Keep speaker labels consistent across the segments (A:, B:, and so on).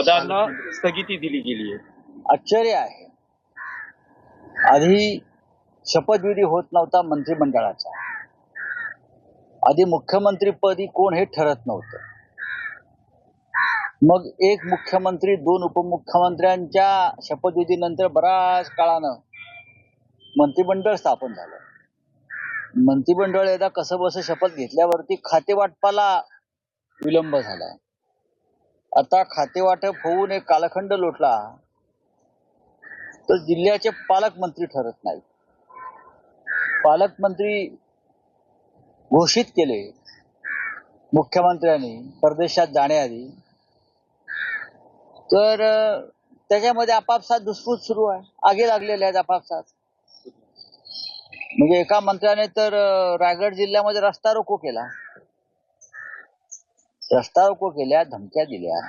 A: पदांना स्थगिती दिली गेली आहे.
B: आश्चर्य आहे. आधी शपथविधी होत नव्हता मंत्रिमंडळाचा. आधी मुख्यमंत्रीपदी कोण हे ठरत नव्हतं. मग एक मुख्यमंत्री दोन उपमुख्यमंत्र्यांच्या शपथविधीनंतर बराच काळानं मंत्रिमंडळ स्थापन झालं. मंत्रिमंडळ एकदा कसं बस शपथ घेतल्यावरती खातेवाटपाला विलंब झाला आता खातेवाटप होऊन एक कालखंड लोटला तर जिल्ह्याचे पालकमंत्री ठरत नाहीत. पालकमंत्री घोषित केले मुख्यमंत्र्यांनी परदेशात जाण्याआधी. तर त्याच्यामध्ये आपापसात दुसफूस सुरू आहे. आगे लागलेले आहेत आपापसात. म्हणजे एका मंत्र्याने तर रायगड जिल्ह्यामध्ये रस्ता रोको केला. रस्ता रोको केल्या धमक्या दिल्या.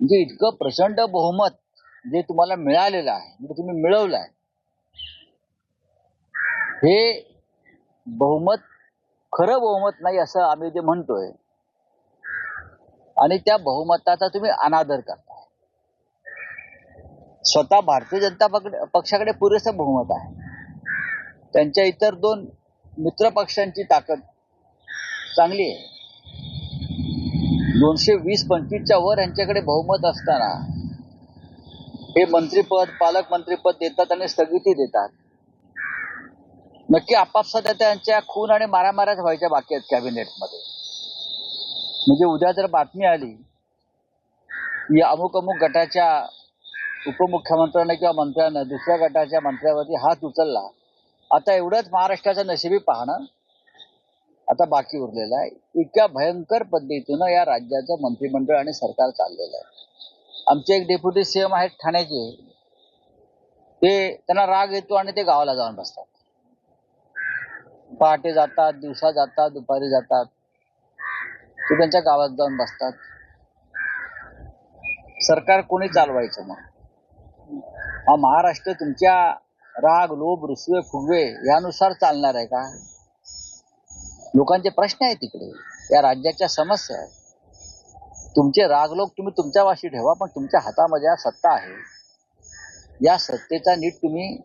B: म्हणजे इतकं प्रचंड बहुमत जे तुम्हाला मिळालेलं आहे म्हणजे तुम्ही मिळवलं आहे हे बहुमत खरं बहुमत नाही असं आम्ही ते म्हणतोय. आणि त्या बहुमताचा तुम्ही अनादर करताय. स्वतः भारतीय जनता पक्षाकडे पुरेसं बहुमत आहे. त्यांच्या इतर दोन मित्र पक्षांची ताकद चांगली आहे. दोनशे वीस पंचवीसच्या वर यांच्याकडे बहुमत असताना हे मंत्रीपद पालकमंत्रीपद देतात आणि स्थगिती देतात. नक्की आपापसात त्यांच्या खून आणि मारामाऱ्याच व्हायच्या बाकी आहेत कॅबिनेटमध्ये. म्हणजे उद्या जर बातमी आली की अमुक अमुक गटाच्या उपमुख्यमंत्र्यांना किंवा मंत्र्यानं दुसऱ्या गटाच्या मंत्र्यावरती हात उचलला आता एवढंच महाराष्ट्राचं नशिबी पाहणं आता बाकी उरलेलं आहे. इतक्या भयंकर पद्धतीनं या राज्याचं मंत्रिमंडळ आणि सरकार चाललेलं आहे. आमचे एक डेप्युटी सीएम आहेत ठाण्याचे. ते त्यांना राग येतो आणि ते गावाला जाऊन बसतात. पहाटे जातात दिवसा जातात दुपारी जातात. ते त्यांच्या गावात जाऊन बसतात. सरकार कोणी चालवायचं मग? हा महाराष्ट्र तुमच्या राग लोभ रुसवे फुगवे यानुसार चालणार आहे का? लोकांचे प्रश्न आहेत तिकडे. या राज्याच्या समस्या आहेत. तुमचे रागलोक तुम्ही तुमच्या वाशी ठेवा पण तुमच्या हातामध्ये सत्ता आहे. या सत्तेचा नीट तुम्ही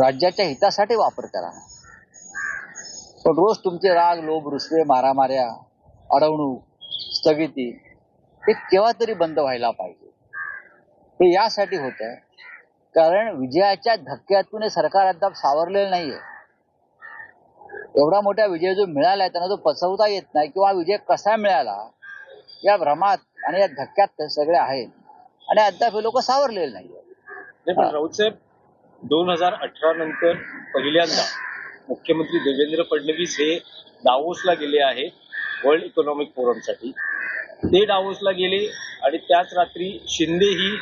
B: राज्याच्या हितासाठी वापर करा. पण रोज तुमचे राग लोभ रुसवे मारामाऱ्या अडवणूक स्थगिती हे केव्हा तरी बंद व्हायला पाहिजे. हे यासाठी होत आहे कारण विजयाच्या धक्क्यातून हे सरकार अद्याप सावरलेलं नाहीये. एवढा मोठा विजय जो मिळालाय त्यांना तो पचवता येत नाही किंवा हा विजय कसा मिळाला या भ्रमात आणि या धक्क्यात ते सगळे आहेत. आणि अद्याप हे लोक सावरलेले नाही
A: पण राऊत साहेब दोन हजार अठरा नंतर पहिल्यांदा मुख्यमंत्री देवेंद्र फडणवीस हे डावोसला गेले आहेत वर्ल्ड इकॉनॉमिक फोरमसाठी. ते डावोसला गेले आणि त्याच रात्री शिंदे ही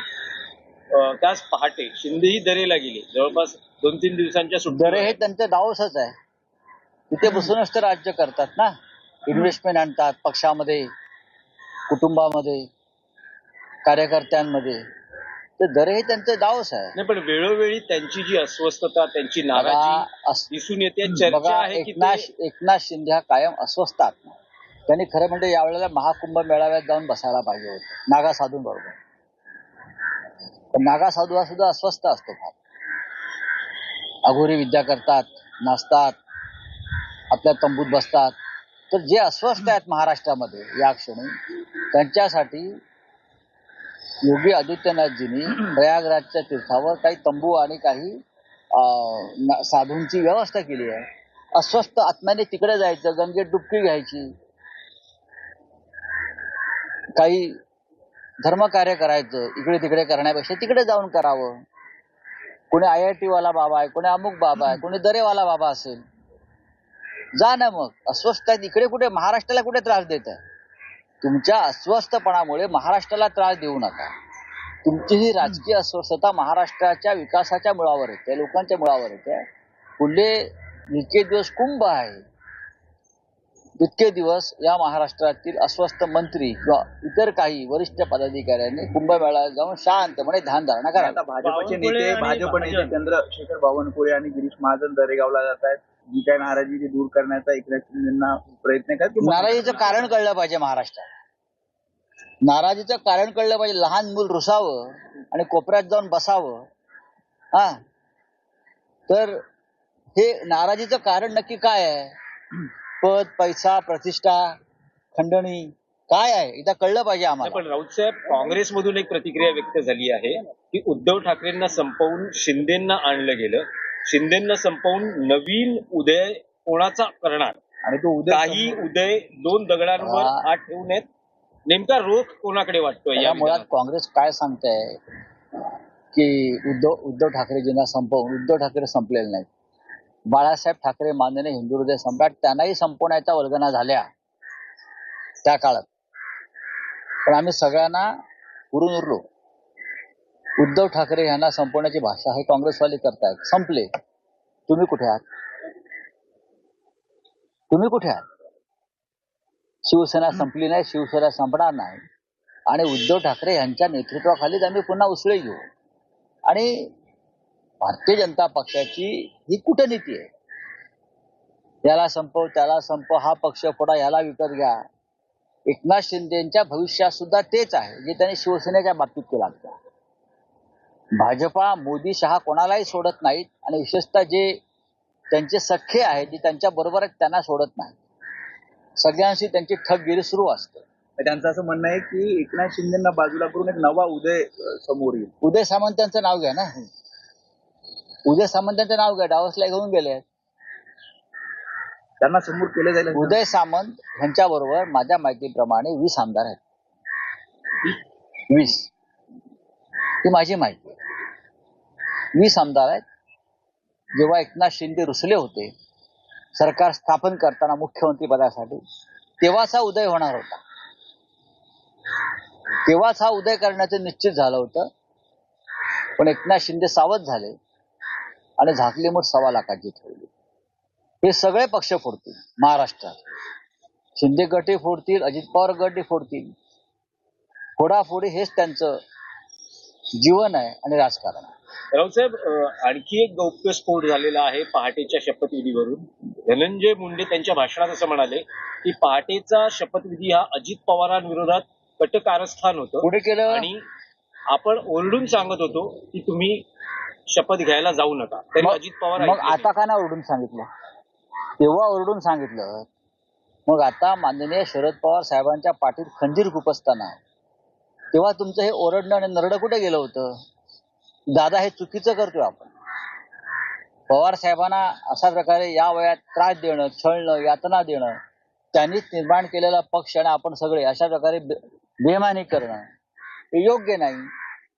A: त्याच पहाटे शिंदे ही दरेला गेले. जवळपास दोन तीन दिवसांच्या
B: दरे हे त्यांचं डावसच आहे. तिथे बसूनच ते राज्य करतात ना. इन्व्हेस्टमेंट आणतात पक्षामध्ये कुटुंबामध्ये कार्यकर्त्यांमध्ये. ते दरे हे त्यांचं डावच आहे
A: नाही पण वेळोवेळी त्यांची जी अस्वस्थता त्यांची नाराजी
B: अस-
A: दिसून येते. चर्चा
B: बघा
A: आहे की
B: एकनाथ
A: ते
B: एकनाथ शिंदे हा कायम अस्वस्थ आत्मा आहे. त्यांनी खरं म्हणजे यावेळेला महाकुंभ मेळाव्यात जाऊन बसायला पाहिजे होतं. नागा साधू बरोबर. पण नागा साधू हा सुद्धा अस्वस्थ असतो. फार. अघोरी विद्या करतात नाचतात. आपल्या तंबूत बसतात. तर जे अस्वस्थ आहेत महाराष्ट्रामध्ये या क्षणी त्यांच्यासाठी योगी आदित्यनाथजींनी प्रयागराजच्या तीर्थावर काही तंबू आणि काही साधूंची व्यवस्था केली आहे. अस्वस्थ आत्म्याने तिकडे जायचं गंगेत डुबकी घ्यायची. काही धर्मकार्य करायचं इकडे तिकडे करण्यापेक्षा तिकडे जाऊन करावं. कोणी आय आय टी वाला बाबा आहे कोणी अमुक बाबा आहे कोणी दरेवाला बाबा असेल. जा ना मग. अस्वस्थ आहेत इकडे कुठे? महाराष्ट्राला कुठे त्रास देत आहे? तुमच्या अस्वस्थपणामुळे महाराष्ट्राला त्रास देऊ नका. तुमची ही राजकीय अस्वस्थता महाराष्ट्राच्या विकासाच्या मुळावर येते लोकांच्या मुळावर येते. पुढले जितके दिवस कुंभ आहे. तितके दिवस या महाराष्ट्रातील अस्वस्थ मंत्री किंवा इतर काही वरिष्ठ पदाधिकाऱ्यांनी कुंभमेळ्यात जाऊन शांतपणे ध्यान धारणा
C: आता
B: करा
C: भाजपचे नेते भाजप नेते. चंद्रशेखर बावनकुळे आणि गिरीश महाजन दरेगावला जात आहेत. जी काय नाराजी ती दूर करण्याचा एकनाथ शिंदेना प्रयत्न करत.
B: नाराजीचं कारण कळलं पाहिजे महाराष्ट्रात नाराजीचं कारण कळलं पाहिजे. लहान मूल रुसावं आणि कोपऱ्यात जाऊन बसावं. हा? तर हे नाराजीचं कारण नक्की काय आहे? पद पैसा प्रतिष्ठा खंडणी काय आहे? एकदा कळलं पाहिजे आम्हाला.
A: पण राऊत साहेब काँग्रेसमधून एक प्रतिक्रिया व्यक्त झाली आहे की उद्धव ठाकरेंना संपवून शिंदेना आणलं गेलं. शिंदेना संपवून नवीन उदय कोणाचा करणार?
C: आणि तो उद्या
A: काही उदय दोन दगडांवर. हात ठेवून आहेत. नेमका रोख कोणाकडे वाटतोय या
B: मुळात? काँग्रेस काय सांगताय की उद्धव उद्धव ठाकरेजींना संपवून उद्धव ठाकरे संपलेले नाहीत. बाळासाहेब ठाकरे माननीय हिंदू हृदय सम्राट त्यांनाही संपवण्याच्या वल्गना झाल्या त्या काळात. पण आम्ही सगळ्यांना उरून उरलो. उद्धव ठाकरे यांना संपवण्याची भाषा हे काँग्रेसवाले करतायत. संपले. तुम्ही कुठे आहात? तुम्ही कुठे आहात? शिवसेना संपली नाही शिवसेना संपणार नाही. आणि उद्धव ठाकरे यांच्या नेतृत्वाखालीच आम्ही पुन्हा उसळे घेऊ. आणि भारतीय जनता पक्षाची ही कूटनीती आहे. याला संपव त्याला संपव हा पक्ष फोडा याला विकत घ्या. एकनाथ शिंदेच्या भविष्यात सुद्धा तेच आहे जे त्यांनी शिवसेनेच्या बाबतीत केलं होता भाजपा मोदी शहा कोणालाही सोडत नाहीत आणि विशेषतः जे त्यांचे सख्खे आहेत जे त्यांच्या बरोबर आहेत त्यांना सोडत नाही सगळ्यांशी त्यांची ठगगिरी सुरू असते.
C: त्यांचं असं म्हणणं आहे की एकनाथ शिंदेना बाजूला करून एक नवा उदय समोर येईल.
B: उदय सामंतांचं नाव घ्या ना. उदय सामंतांचं नाव घ्या डावसला घेऊन गेले
C: त्यांना समोर केलं जाईल.
B: उदय सामंत यांच्या बरोबर माझ्या माहितीप्रमाणे वीस आमदार आहेत. वीस? ही माझी माहिती आहे. वीस आमदार आहेत जेव्हा एकनाथ शिंदे रुसले होते सरकार स्थापन करताना मुख्यमंत्री पदासाठी तेव्हाच हा उदय होणार होता. तेव्हाच हा उदय करण्याचं निश्चित झालं होतं. पण एकनाथ शिंदे सावध झाले आणि झाकली मग सव्वा लाखाची ठेवली. हे सगळे पक्ष फोडतील महाराष्ट्रात. शिंदे गटही फोडतील अजित पवार गटही फोडतील. फोडाफोडी हेच त्यांचं जीवन आहे आणि राजकारण आहे.
A: राऊत साहेब अं, आणखी एक गौप्यस्फोट झालेला आहे पहाटेच्या शपथविधीवरून धनंजय मुंडे त्यांच्या भाषणात असं म्हणाले की पहाटेचा शपथविधी हा अजित पवारांविरोधात कटकारस्थान होतं.
B: पुढे केलं?
A: आणि आपण ओरडून सांगत होतो की तुम्ही शपथ घ्यायला जाऊ नका. तरी
B: मग-
A: अजित पवार
B: मग
A: ऐकले
B: आता का नाही ओरडून सांगितलं? तेव्हा ओरडून सांगितलं. मग आता माननीय शरद पवार साहेबांच्या पाठीत खंजीर खुपसताना तेव्हा तुमचं हे ओरडणं आणि नरडं कुठे गेलं होतं? दादा हे चुकीचं करतोय आपण. पवार साहेबांना अशा प्रकारे या वयात त्रास देणं छळणं यातना देणं त्यांनीच निर्माण केलेला पक्ष आणि आपण सगळे अशा प्रकारे बेमानी करणं हे योग्य नाही.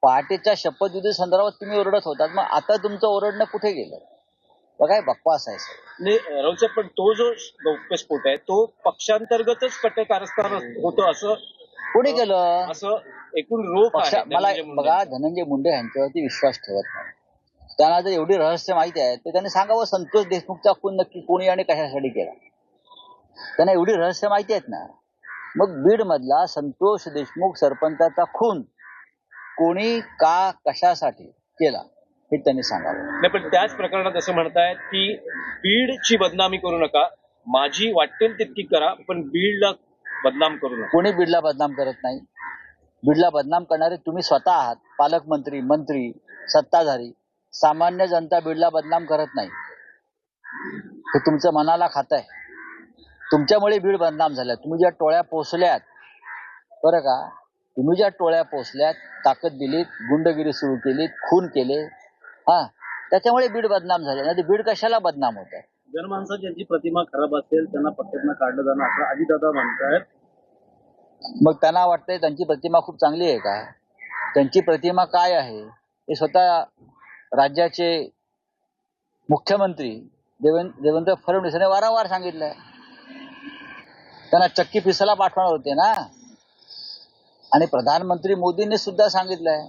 B: पहाटेच्या शपथविधी संदर्भात तुम्ही ओरडत होतात. मग आता तुमचं ओरडणं कुठे गेलं? बघा हे बकवास आहे सर.
A: नाही, पण तो जो गौप्यस्फोट आहे तो पक्षांतर्गतच कटकारस्थान होतं असं
B: कोणी केलं?
A: असं एकूण आहे
B: मला
A: धनंजय मुंडे.
B: बघा धनंजय मुंडे यांच्यावरती विश्वास ठेवत नाही त्यांना जर एवढी रहस्य माहिती आहे तर त्यांनी सांगावं संतोष देशमुखचा खून नक्की कोणी आणि कशासाठी केला? त्यांना एवढी रहस्य माहिती आहेत ना? मग बीड मधला संतोष देशमुख सरपंचाचा खून कोणी का कशासाठी केला हे त्यांनी सांगावं.
A: नाही पण त्याच प्रकरणात असं म्हणतायत की बीडची बदनामी करू नका. माझी वाटेल तितकी करा पण बीडला बदनाम करू नका.
B: कोणी बीडला बदनाम करत नाही? बीडला बदनाम करणारे तुम्ही स्वतः आहात. पालकमंत्री मंत्री सत्ताधारी. सामान्य जनता बीडला बदनाम करत नाही. हे तुमचं मनाला खात आहे. तुमच्यामुळे बीड बदनाम झाल्या तुम्ही ज्या टोळ्या पोचल्यात बरं का? तुम्ही ज्या टोळ्या पोचल्यात ताकद दिलीत गुंडगिरी सुरू केली खून केले हा त्याच्यामुळे बीड बदनाम झाले. नाही बीड कशाला बदनाम होत आहे?
C: जनमानसाची ज्यांची प्रतिमा खराब असेल त्यांना पक्षातनं काढलं जाणं असं अजितदादा म्हणतायत.
B: मग त्यांना वाटतंय त्यांची प्रतिमा खूप चांगली आहे का? त्यांची प्रतिमा काय आहे? हे स्वतः राज्याचे मुख्यमंत्री देवेंद्र देवेंद्र फडणवीसांनी वारंवार सांगितलंय. त्यांना चक्की पिसाला पाठवणार होते ना? आणि प्रधानमंत्री मोदींनी सुद्धा सांगितलंय.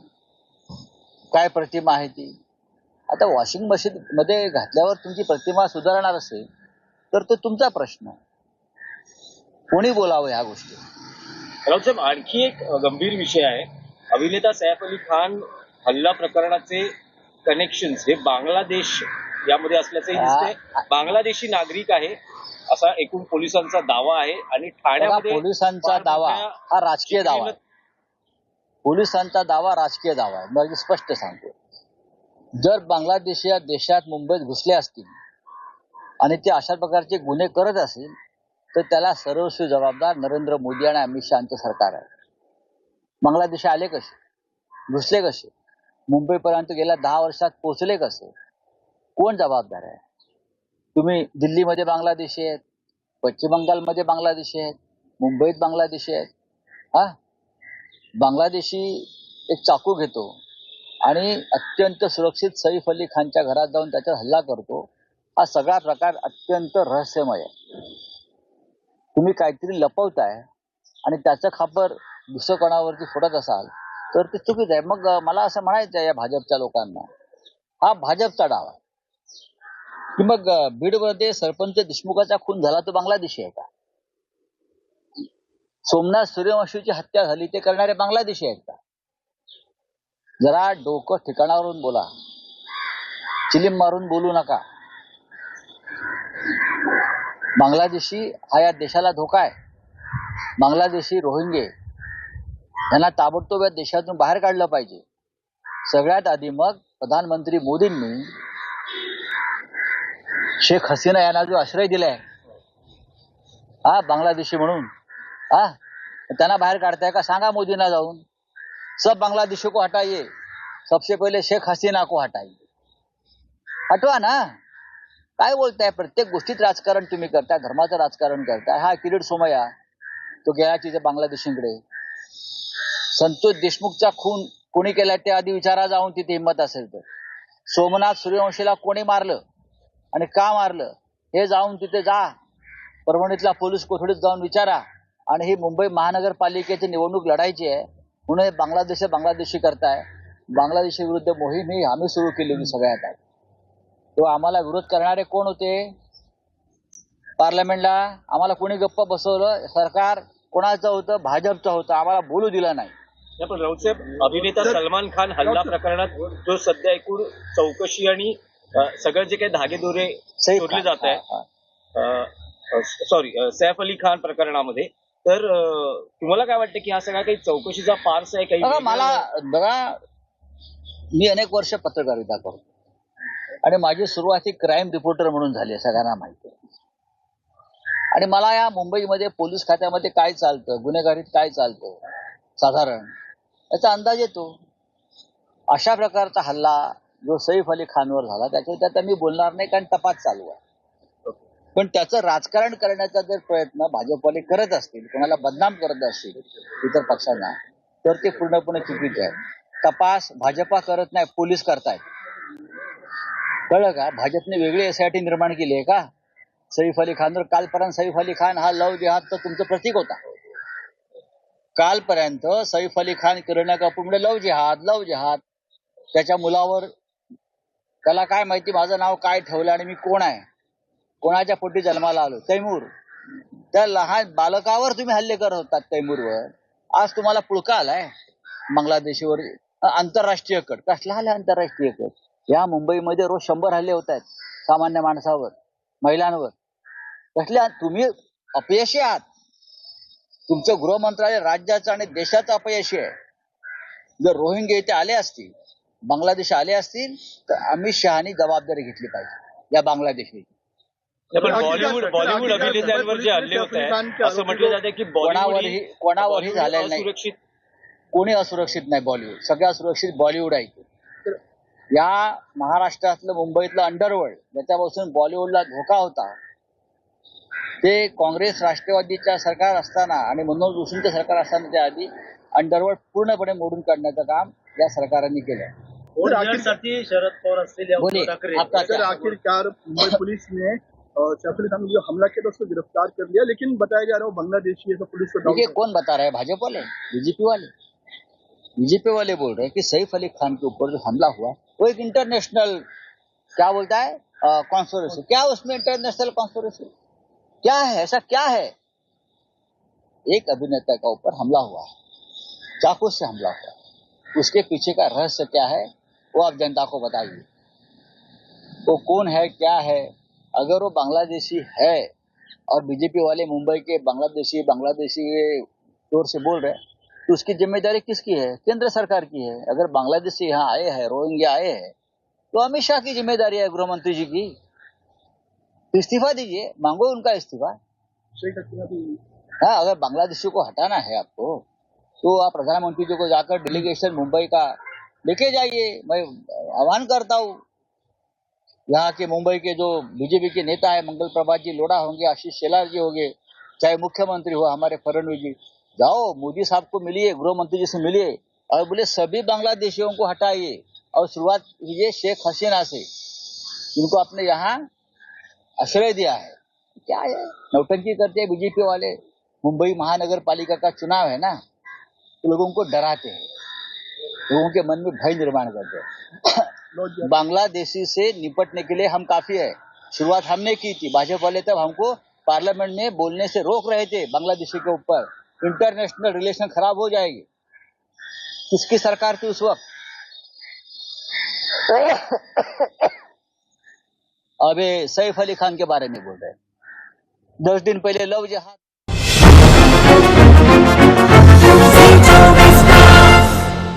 B: काय प्रतिमा आहे ती? आता वॉशिंग मशीन मध्ये घातल्यावर तुमची प्रतिमा सुधारणार असेल तर तो तुमचा प्रश्न कोणी बोलावं ह्या गोष्टी?
A: राऊत साहेब आणखी एक गंभीर विषय आहे. अभिनेता सैफ अली खान हल्ला प्रकरणाचे कनेक्शन हे बांगलादेश यामध्ये असल्याचंही दिसते बांगलादेशी नागरिक आहे असा एकूण पोलिसांचा दावा आहे आणि ठाण्यामध्ये
B: पोलिसांचा दावा हा राजकीय दावा आहे. पोलिसांचा दावा राजकीय दावा आहे. मी स्पष्ट सांगतो. जर बांगलादेश या देशात मुंबईत घुसले असतील आणि ते अशा प्रकारचे गुन्हे करत असेल तर त्याला सर्वस्वी जबाबदार नरेंद्र मोदी आणि अमित शहाचं सरकार आहे. बांगलादेश आले कसे? घुसले कसे? मुंबईपर्यंत गेल्या दहा वर्षात पोहोचले कसे? कोण जबाबदार आहे? तुम्ही दिल्लीमध्ये बांगलादेशी आहेत पश्चिम बंगालमध्ये बांगलादेशी आहेत मुंबईत बांगलादेशी आहेत. हा? बांगलादेशी एक चाकू घेतो आणि अत्यंत सुरक्षित सैफ अली खानच्या घरात जाऊन त्याच्यावर हल्ला करतो. हा सगळा प्रकार अत्यंत रहस्यमय आहे. तुम्ही काहीतरी लपवताय आणि त्याचं खापर दुसरं कोणावरती फोडत असाल तर ते चुकीच आहे. मग मला असं म्हणायचं आहे या भाजपच्या लोकांना हा भाजपचा डाव आहे. की मग बीडमध्ये सरपंच देशमुखाचा खून झाला तो बांगलादेशी आहे का? सोमनाथ सूर्यवंशीची हत्या झाली ते करणारे बांगलादेशी आहेत का? जरा डोकं ठिकाणावरून बोला. चिलीम मारून बोलू नका. बांगलादेशी हा या देशाला धोका आहे. बांगलादेशी रोहिंगे यांना ताबडतोब या देशातून बाहेर काढलं पाहिजे. सगळ्यात आधी मग प्रधानमंत्री मोदींनी शेख हसीना यांना जो आश्रय दिलाय हा बांगलादेशी म्हणून हा त्यांना बाहेर काढताय का? सांगा मोदींना जाऊन. सब बांगलादेशी को हटाइए. सबसे पहिले शेख हसीना को हटाइए. हटवा ना. काय बोलताय? प्रत्येक गोष्टीत राजकारण तुम्ही करताय धर्माचं राजकारण करताय. हा किरीट सोमया तो गेला तिथे बांगलादेशींकडे. संतोष देशमुखचा खून कोणी केला ते आधी विचारा जाऊन तिथे हिंमत असेल तर. सोमनाथ सूर्यवंशीला कोणी मारलं आणि का मारलं हे जाऊन तिथे जा. परभणीतल्या पोलीस कोठडीत जाऊन विचारा. आणि ही मुंबई महानगरपालिकेची निवडणूक लढायची आहे म्हणून हे बांगलादेश बांगलादेशी करताय. बांगलादेशी विरुद्ध मोहीम ही आम्ही सुरू केली होती सगळ्यात तेव्हा आम्हाला विरोध करणारे कोण होते? पार्लमेंटला आम्हाला कोणी गप्प बसवलं? सरकार कोणाचं होतं? भाजपचं होतं. आम्हाला बोलू दिलं नाही.
A: पण राऊतसाहेब अभिनेता सलमान खान हल्ला प्रकरणात जो सध्या एकूण चौकशी आणि सगळं जे काही धागेदोरे
B: सैफ
A: शोधले. जात आहे. सॉरी सैफ अली खान प्रकरणामध्ये. तर तुम्हाला काय वाटतं की हा सगळा काही चौकशीचा फार्स आहे काही
B: मला? बघा मी अनेक वर्ष पत्रकारिता करतो. आणि माझी सुरुवात ही क्राईम रिपोर्टर म्हणून झाली आहे, सगळ्यांना माहिती आहे. आणि मला या मुंबईमध्ये पोलीस खात्यामध्ये काय चालतं गुन्हेगारीत काय चालतं साधारण याचा अंदाज येतो. अशा प्रकारचा हल्ला जो सैफ अली खानवर झाला त्याच्यावर आता मी बोलणार नाही कारण तपास चालू आहे. पण त्याचं राजकारण करण्याचा जर प्रयत्न भाजपवाले करत असतील कोणाला बदनाम करत असतील इतर पक्षांना तर ते पूर्णपणे चुकीचे आहे. तपास भाजपा करत नाही पोलीस करतायत. कळलं का? भाजपने वेगळी एसआयटी निर्माण केली आहे का? सैफ अली खानवर कालपर्यंत सैफ अली खान हा लव जिहादचं तुमचं प्रतीक होता. कालपर्यंत सैफ अली खान किरणा कपूर म्हणजे लव जिहाद लव जिहाद. त्याच्या मुलावर त्याला काय माहिती माझं नाव काय ठेवलं आणि मी कोण आहे? कोणाच्या पोटी जन्माला आलो? तैमूर. त्या लहान बालकावर तुम्ही हल्ले करत होतात तैमूरवर. आज तुम्हाला पुळका आलाय. बांगलादेशीवर आंतरराष्ट्रीय कट. कसला आलाय आंतरराष्ट्रीय कट? या मुंबईमध्ये रोज शंभर हल्ले होत आहेत सामान्य माणसावर महिलांवर कसल्या तुम्ही अपयशी आहात तुमचं गृह मंत्रालय राज्याचं आणि देशाचं अपयशी आहे जर रोहिंगे इथे आले असतील बांगलादेश आले असतील तर अमित शहानी जबाबदारी घेतली पाहिजे या बांगलादेशी
A: बॉलिवूड बॉलिवूड अभिनेत्यांवर जे हल्ले होत आहेत असं म्हटलं जातं की
B: कोणावरही- कोणावरही झालेलं नाही.
A: सुरक्षित
B: कोणी असुरक्षित नाही बॉलिवूड सगळ्या सुरक्षित बॉलिवूड आहे. या महाराष्ट्रातलं मुंबईतलं अंडरवर्ल्ड ज्याच्यापासून बॉलिवूडला धोका होता ते काँग्रेस राष्ट्रवादीच्या सरकार असताना आणि मनोज जोशींचं सरकार असताना त्या आधी अंडरवर्ल्ड पूर्णपणे मोडून काढण्याचं काम या सरकारांनी केलं
A: शरद पवार
C: मुंबई पुलिस ने खान जो हमला किया था उसको गिरफ्तार कर लिया लेकिन बताया जा रहा है वो बांग्लादेशी है पुलिस को
B: कौन बता रहा है? भाजपा वाले बीजेपी वाले? बीजेपी वाले बोल रहे हैं कि सैफ अली खान के ऊपर जो हमला हुआ, वो एक इंटरनेशनल क्या बोलता है कॉन्स्पिरेसी क्या उसमें इंटरनेशनल कॉन्स्पिरेसी क्या है? ऐसा क्या है? एक अभिनेता का ऊपर हमला हुआ है, चाकू से हमला हुआ उसके पीछे का रहस्य क्या है, वो आप जनता को बताइए। वो कौन है, क्या है? अगर वो बांग्लादेशी है और बीजेपी वाले मुंबई के बांग्लादेशी बांग्लादेशी के से बोल रहे हैं तो उसकी ज़िम्मेदारी किसकी है? केंद्र सरकार की है। अगर बांग्लादेश से यहाँ आए हैं रोहिंग्या आए हैं तो अमित शाह की ज़िम्मेदारी है गृह मंत्री जी की। इस्तीफा दीजिए मांगो उनका इस्तीफा। हाँ अगर बांग्लादेशियों को हटाना है आपको तो आप प्रधानमंत्री जी को जाकर डेलीगेशन मुंबई का लेके जाइए। मैं आह्वान करता हूँ यहाँ के मुंबई के जो बीजेपी के नेता है मंगल प्रभात जी लोढ़ा होंगे आशीष शेलार जी होंगे चाहे मुख्यमंत्री हो हमारे फडणवीस जी। जाओ, मोदी साहब को मिलिए गृह मंत्री जी से मिलिए और बोले, सभी बांग्लादेशियों को हटाइए। और शुरुआत कीजिए शेख हसीना से। जिनको आपने यहाँ आश्रय दिया है। क्या है? नौटंकी करते हैं बीजेपी वाले। मुंबई महानगर पालिका का चुनाव है ना तो लोगों को डराते हैं। लोगों के मन में भय निर्माण करते हैं। बांग्लादेशी से निपटने के लिए हम काफ़ी है। शुरुआत हमने की थी। भाजपा वाले तब हमको पार्लियामेंट में बोलने से रोक रहे थे बांग्लादेशी के ऊपर। इंटरनेशनल रिलेशन खराब हो जाएगी। किसकी सरकार थी उस वक्त? अबे सैफ अली खान के बारे में बोल रहे हैं। दस दिन पहले लव जहाद